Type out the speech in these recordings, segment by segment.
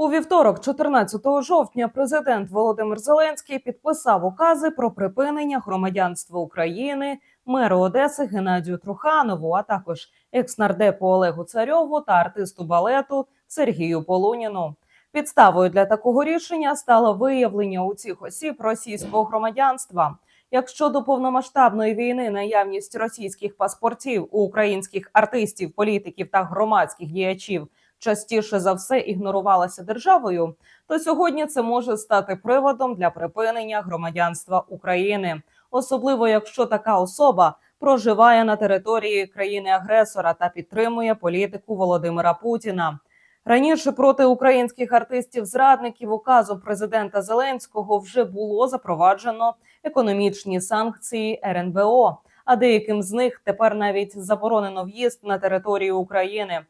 У вівторок, 14 жовтня, президент Володимир Зеленський підписав укази про припинення громадянства України меру Одеси Геннадію Труханову, а також екснардепу Олегу Царьову та артисту балету Сергію Полуніну. Підставою для такого рішення стало виявлення у цих осіб російського громадянства. Якщо до повномасштабної війни наявність російських паспортів у українських артистів, політиків та громадських діячів частіше за все ігнорувалася державою, то сьогодні це може стати приводом для припинення громадянства України, особливо якщо така особа проживає на території країни-агресора та підтримує політику Володимира Путіна. Раніше проти українських артистів-зрадників указом президента Зеленського вже було запроваджено економічні санкції РНБО. А деяким з них тепер навіть заборонено в'їзд на територію України.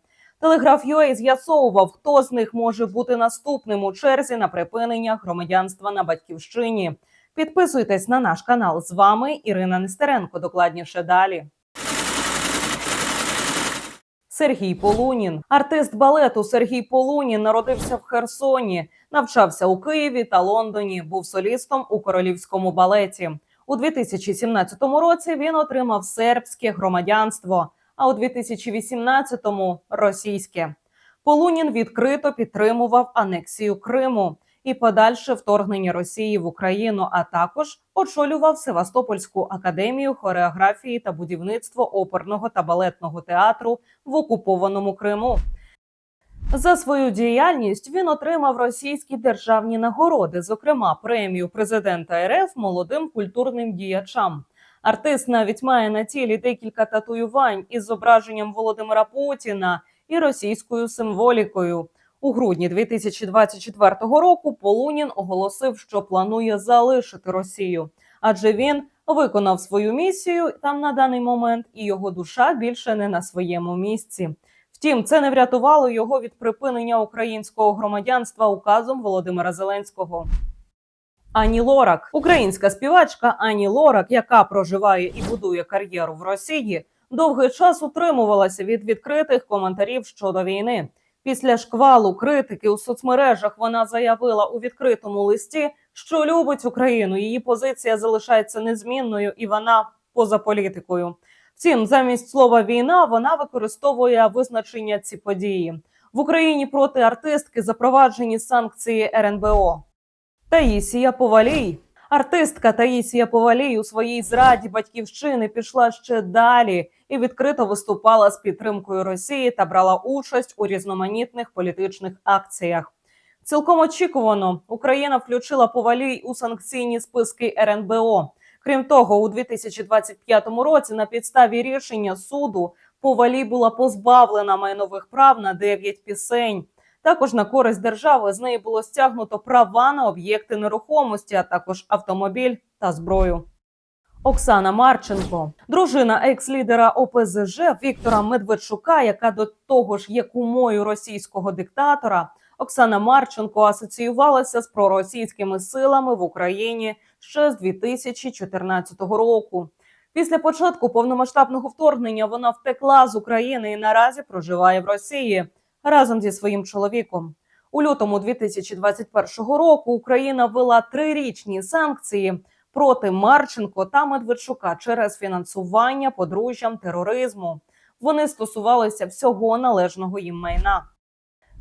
Телеграф UA з'ясовував, хто з них може бути наступним у черзі на припинення громадянства на батьківщині. Підписуйтесь на наш канал. З вами Ірина Нестеренко. Докладніше далі. Сергій Полунін, артист балету Сергій Полунін, народився в Херсоні, навчався у Києві та Лондоні. Був солістом у королівському балеті. У 2017 році він отримав сербське громадянство, а у 2018-му – російське. Полунін відкрито підтримував анексію Криму і подальше вторгнення Росії в Україну, а також очолював Севастопольську академію хореографії та будівництва оперного та балетного театру в окупованому Криму. За свою діяльність він отримав російські державні нагороди, зокрема премію президента РФ молодим культурним діячам. Артист навіть має на тілі декілька татуювань із зображенням Володимира Путіна і російською символікою. У грудні 2024 року Полунін оголосив, що планує залишити Росію, адже він виконав свою місію там на даний момент, і його душа більше не на своєму місці. Втім, це не врятувало його від припинення українського громадянства указом Володимира Зеленського. Ані Лорак, українська співачка Ані Лорак, яка проживає і будує кар'єру в Росії, довгий час утримувалася від відкритих коментарів щодо війни. Після шквалу критики у соцмережах вона заявила у відкритому листі, що любить Україну. Її позиція залишається незмінною, і вона поза політикою. Втім, замість слова війна вона використовує визначення ці події в Україні проти артистки запроваджені санкції РНБО. Таїсія Повалій. Артистка Таїсія Повалій у своїй зраді батьківщини пішла ще далі і відкрито виступала з підтримкою Росії та брала участь у різноманітних політичних акціях. Цілком очікувано Україна включила Повалій у санкційні списки РНБО. Крім того, у 2025 році на підставі рішення суду Повалій була позбавлена майнових прав на 9 пісень. Також на користь держави з неї було стягнуто права на об'єкти нерухомості, а також автомобіль та зброю. Оксана Марченко, дружина екс-лідера ОПЗЖ Віктора Медведчука, яка до того ж є кумою російського диктатора. Оксана Марченко асоціювалася з проросійськими силами в Україні ще з 2014 року. Після початку повномасштабного вторгнення вона втекла з України і наразі проживає в Росії разом зі своїм чоловіком. У лютому 2021 року Україна ввела трирічні санкції проти Марченко та Медведчука через фінансування подружжям тероризму. Вони стосувалися всього належного їм майна.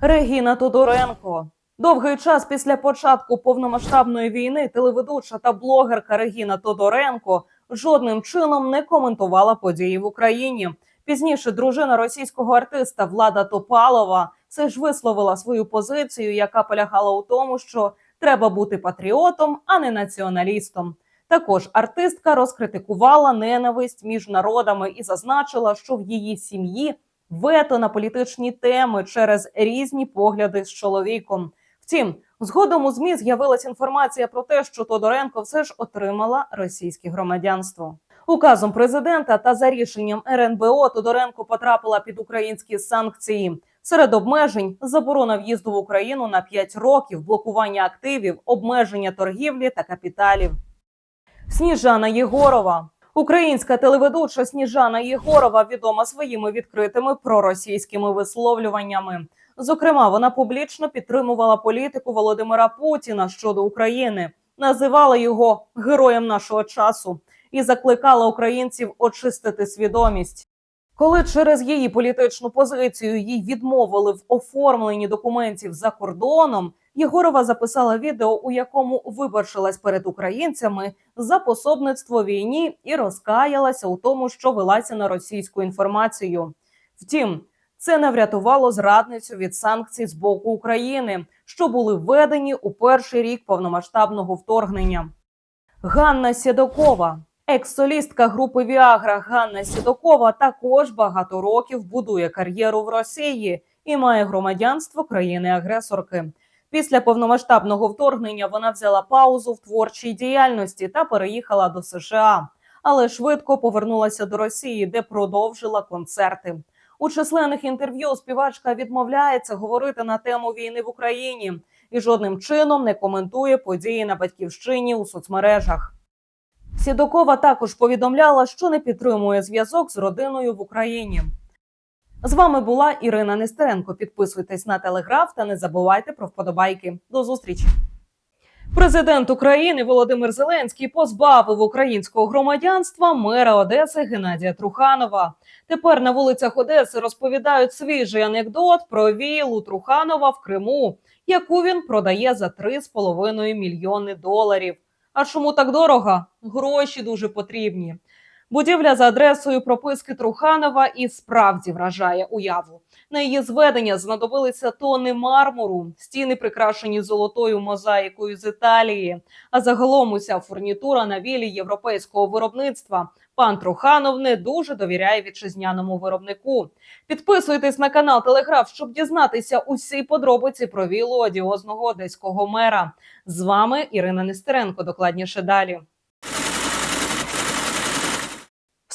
Регіна Тодоренко. Довгий час після початку повномасштабної війни телеведуча та блогерка Регіна Тодоренко жодним чином не коментувала події в Україні. Пізніше дружина російського артиста Влада Топалова все ж висловила свою позицію, яка полягала у тому, що треба бути патріотом, а не націоналістом. Також артистка розкритикувала ненависть між народами і зазначила, що в її сім'ї вето на політичні теми через різні погляди з чоловіком. Втім, згодом у змі з'явилась інформація про те, що Тодоренко все ж отримала російське громадянство. Указом президента та за рішенням РНБО Тодоренко потрапила під українські санкції. Серед обмежень заборона в'їзду в Україну на 5 років, блокування активів, обмеження торгівлі та капіталів. Сніжана Єгорова. Українська телеведуча Сніжана Єгорова відома своїми відкритими проросійськими висловлюваннями. Зокрема, вона публічно підтримувала політику Володимира Путіна щодо України, називала його героєм нашого часу і закликала українців очистити свідомість. Коли через її політичну позицію їй відмовили в оформленні документів за кордоном, Єгорова записала відео, у якому вибачилась перед українцями за пособництво війні і розкаялася у тому, що велася на російську інформацію. Втім, це не врятувало зрадницю від санкцій з боку України, що були введені у перший рік повномасштабного вторгнення. Ганна Сєдокова, екс-солістка групи Віагра Ганна Сєдокова, також багато років будує кар'єру в Росії і має громадянство країни-агресорки. Після повномасштабного вторгнення вона взяла паузу в творчій діяльності та переїхала до США, але швидко повернулася до Росії, де продовжила концерти. У численних інтерв'ю співачка відмовляється говорити на тему війни в Україні і жодним чином не коментує події на батьківщині у соцмережах. Сідокова також повідомляла, що не підтримує зв'язок з родиною в Україні. З вами була Ірина Нестеренко. Підписуйтесь на телеграф та не забувайте про вподобайки. До зустрічі. Президент України Володимир Зеленський позбавив українського громадянства мера Одеси Геннадія Труханова. Тепер на вулицях Одеси розповідають свіжий анекдот про віллу Труханова в Криму, яку він продає за 3,5 мільйони доларів. А чому так дорого? Гроші дуже потрібні. Будівля за адресою прописки Труханова і справді вражає уяву. На її зведення знадобилися тони мармуру, стіни прикрашені золотою мозаїкою з Італії. А загалом уся фурнітура на вілі європейського виробництва. Пан Труханов не дуже довіряє вітчизняному виробнику. Підписуйтесь на канал Телеграф, щоб дізнатися усі подробиці про вілу одіозного одеського мера. З вами Ірина Нестеренко. Докладніше далі.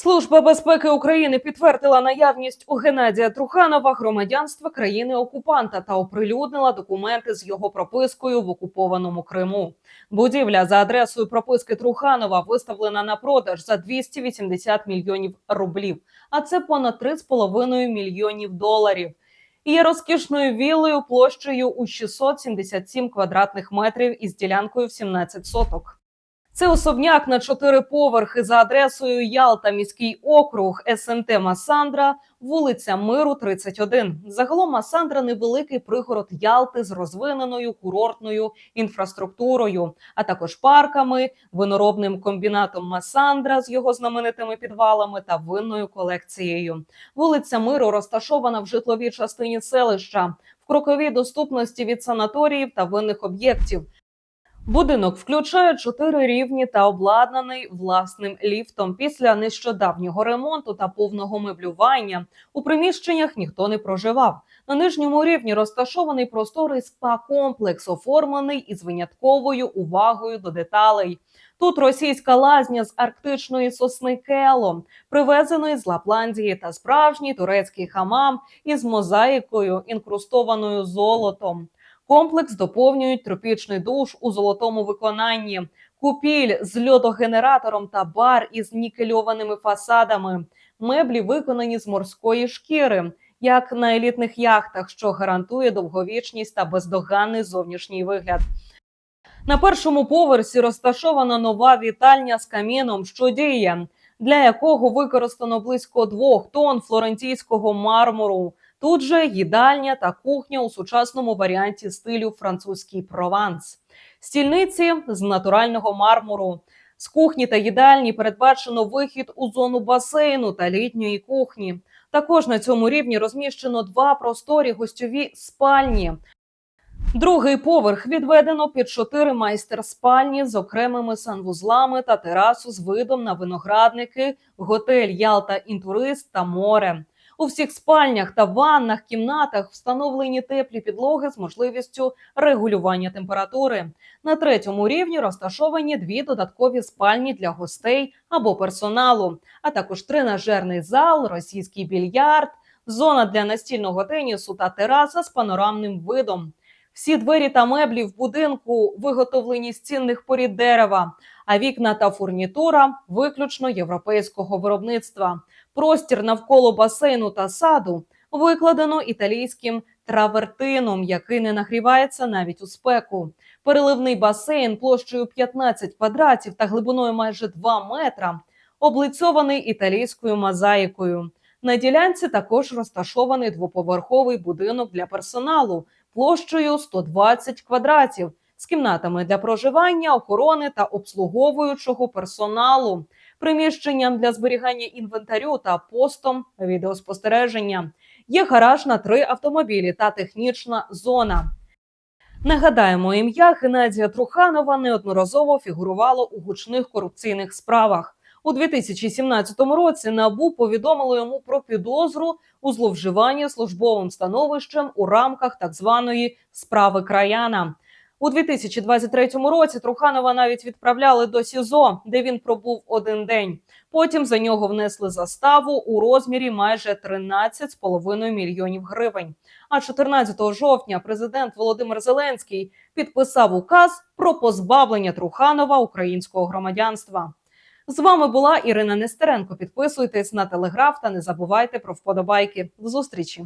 Служба безпеки України підтвердила наявність у Геннадія Труханова громадянства країни-окупанта та оприлюднила документи з його пропискою в окупованому Криму. Будівля за адресою прописки Труханова виставлена на продаж за 280 мільйонів рублів, а це понад 3,5 мільйонів доларів. І Є розкішною віллею площею у 677 квадратних метрів із ділянкою в 17 соток. Це особняк на чотири поверхи за адресою Ялта, міський округ, СМТ Масандра, вулиця Миру, 31. Загалом Масандра невеликий пригород Ялти з розвиненою курортною інфраструктурою, а також парками, виноробним комбінатом Масандра з його знаменитими підвалами та винною колекцією. Вулиця Миру розташована в житловій частині селища в кроковій доступності від санаторіїв та винних об'єктів. Будинок включає чотири рівні та обладнаний власним ліфтом. Після нещодавнього ремонту та повного меблювання у приміщеннях ніхто не проживав. На нижньому рівні розташований просторий спа-комплекс, оформлений із винятковою увагою до деталей. Тут російська лазня з арктичної сосни Кело, привезеної з Лапландії, та справжній турецький хамам із мозаїкою, інкрустованою золотом. Комплекс доповнюють тропічний душ у золотому виконанні, купіль з льодогенератором та бар із нікельованими фасадами. Меблі виконані з морської шкіри, як на елітних яхтах, що гарантує довговічність та бездоганний зовнішній вигляд. На першому поверсі розташована нова вітальня з каміном, що діє, для якого використано близько двох тонн флорентійського мармуру. Тут же їдальня та кухня у сучасному варіанті стилю французький прованс, стільниці з натурального мармуру. З кухні та їдальні передбачено вихід у зону басейну та літньої кухні. Також на цьому рівні розміщено два просторі гостьові спальні. Другий поверх відведено під чотири майстер-спальні з окремими санвузлами та терасу з видом на виноградники, готель Ялта Інтурист та море. У всіх спальнях та ваннах, кімнатах встановлені теплі підлоги з можливістю регулювання температури. На третьому рівні розташовані дві додаткові спальні для гостей або персоналу, а також тренажерний зал, російський більярд, зона для настільного тенісу та тераса з панорамним видом. Всі двері та меблі в будинку виготовлені з цінних порід дерева, а вікна та фурнітура виключно європейського виробництва. Простір навколо басейну та саду викладено італійським травертином, який не нагрівається навіть у спеку. Переливний басейн площею 15 квадратів та глибиною майже 2 метра, облицьований італійською мозаїкою. На ділянці також розташований двоповерховий будинок для персоналу площею 120 квадратів з кімнатами для проживання, охорони та обслуговуючого персоналу, приміщенням для зберігання інвентарю та постом відеоспостереження. Є гараж на три автомобілі та технічна зона. Нагадаємо, ім'я Геннадія Труханова неодноразово фігурувало у гучних корупційних справах. У 2017 році НАБУ повідомило йому про підозру у зловживанні службовим становищем у рамках так званої справи краяна. У 2023 році Труханова навіть відправляли до СІЗО, де він пробув один день. Потім за нього внесли заставу у розмірі майже 13,5 мільйонів гривень. А 14 жовтня президент Володимир Зеленський підписав указ про позбавлення Труханова українського громадянства. З вами була Ірина Нестеренко. Підписуйтесь на телеграф та не забувайте про вподобайки. До зустрічі.